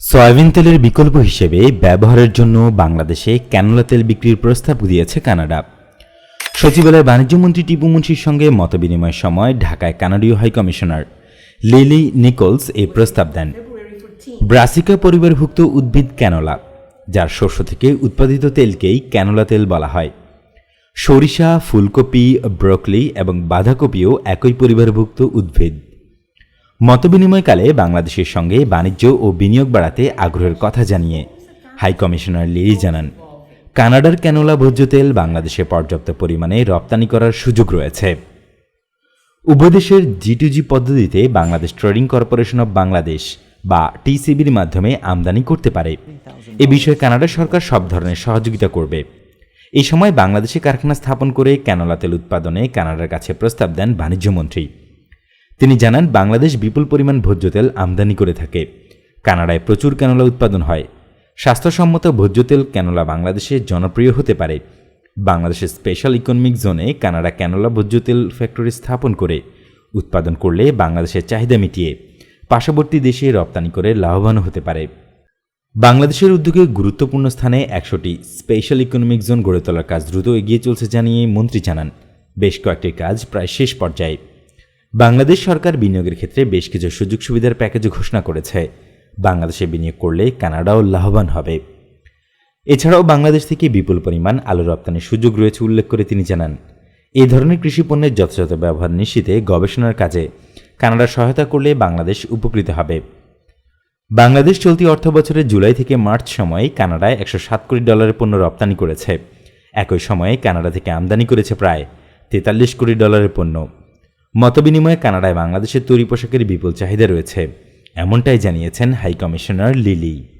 Soybean তেলের বিকল্প হিসেবে ব্যবহারের জন্য বাংলাদেশে ক্যানোলা তেল বিক্রির প্রস্তাব দিয়েছে কানাডা। সচিবালয়ের বাণিজ্যমন্ত্রী টিপু মুন্সির সঙ্গে মতবিনিময়ের সময় ঢাকায় কানাডীয় হাইকমিশনার লিলি নিকোলস এই প্রস্তাব দেন। ব্রাসিকা পরিবারভুক্ত উদ্ভিদ ক্যানোলা, যার শস্য থেকে উৎপাদিত তেলকেই ক্যানোলা তেল বলা হয়। সরিষা, ফুলকপি, ব্রোকলি এবং বাঁধাকপিও একই পরিবারভুক্ত উদ্ভিদ। মতবিনিময়কালে বাংলাদেশের সঙ্গে বাণিজ্য ও বিনিয়োগ বাড়াতে আগ্রহের কথা জানিয়ে হাই কমিশনার লিলি জানান, কানাডার ক্যানোলা ভোজ্য তেল বাংলাদেশে পর্যাপ্ত পরিমাণে রপ্তানি করার সুযোগ রয়েছে। উভয় দেশের জি পদ্ধতিতে Bangladesh trading corporation of Bangladesh বা টিসিবির মাধ্যমে আমদানি করতে পারে। এ বিষয়ে কানাডা সরকার সব ধরনের সহযোগিতা করবে। এই সময় বাংলাদেশে কারখানা স্থাপন করে ক্যানোলা তেল উৎপাদনে কানাডার কাছে প্রস্তাব দেন বাণিজ্যমন্ত্রী। তিনি জানান, বাংলাদেশ বিপুল পরিমাণ ভোজ্য তেল আমদানি করে থাকে। কানাডায় প্রচুর ক্যানোলা উৎপাদন হয়। স্বাস্থ্যসম্মত ভোজ্য তেল ক্যানোলা বাংলাদেশে জনপ্রিয় হতে পারে। বাংলাদেশের স্পেশাল ইকোনমিক জোনে কানাডা ক্যানোলা ভোজ্য তেল ফ্যাক্টরি স্থাপন করে উৎপাদন করলে বাংলাদেশের চাহিদা মিটিয়ে পার্শ্ববর্তী দেশে রপ্তানি করে লাভবান হতে পারে। বাংলাদেশের উদ্যোগে গুরুত্বপূর্ণ স্থানে একশোটি স্পেশাল ইকোনমিক জোন গড়ে তোলার কাজ দ্রুত এগিয়ে চলছে জানিয়ে মন্ত্রী জানান। বেশ কয়েকটি কাজ প্রায় শেষ পর্যায়ে। বাংলাদেশ সরকার বিনিয়োগের ক্ষেত্রে বেশ কিছু সুযোগ সুবিধার প্যাকেজ ঘোষণা করেছে। বাংলাদেশে বিনিয়োগ করলে কানাডাও লাভবান হবে। এছাড়াও বাংলাদেশ থেকে বিপুল পরিমাণ আলু রপ্তানির সুযোগ রয়েছে উল্লেখ করে তিনি জানান। এই ধরনের কৃষি পণ্যের যথাযথ ব্যবহার নিশ্চিতে গবেষণার কাজে কানাডা সহায়তা করলে বাংলাদেশ উপকৃত হবে। বাংলাদেশ চলতি অর্থ বছরের জুলাই থেকে মার্চ সময়ে কানাডায় একশো সাত কোটি ডলারের পণ্য রপ্তানি করেছে। একই সময়ে কানাডা থেকে আমদানি করেছে প্রায় তেতাল্লিশ কোটি ডলারের পণ্য। মতবিনিময়ে কানাডায় বাংলাদেশের তৈরি পোশাকের বিপুল চাহিদা রয়েছে এমনটাই জানিয়েছেন হাইকমিশনার লিলি।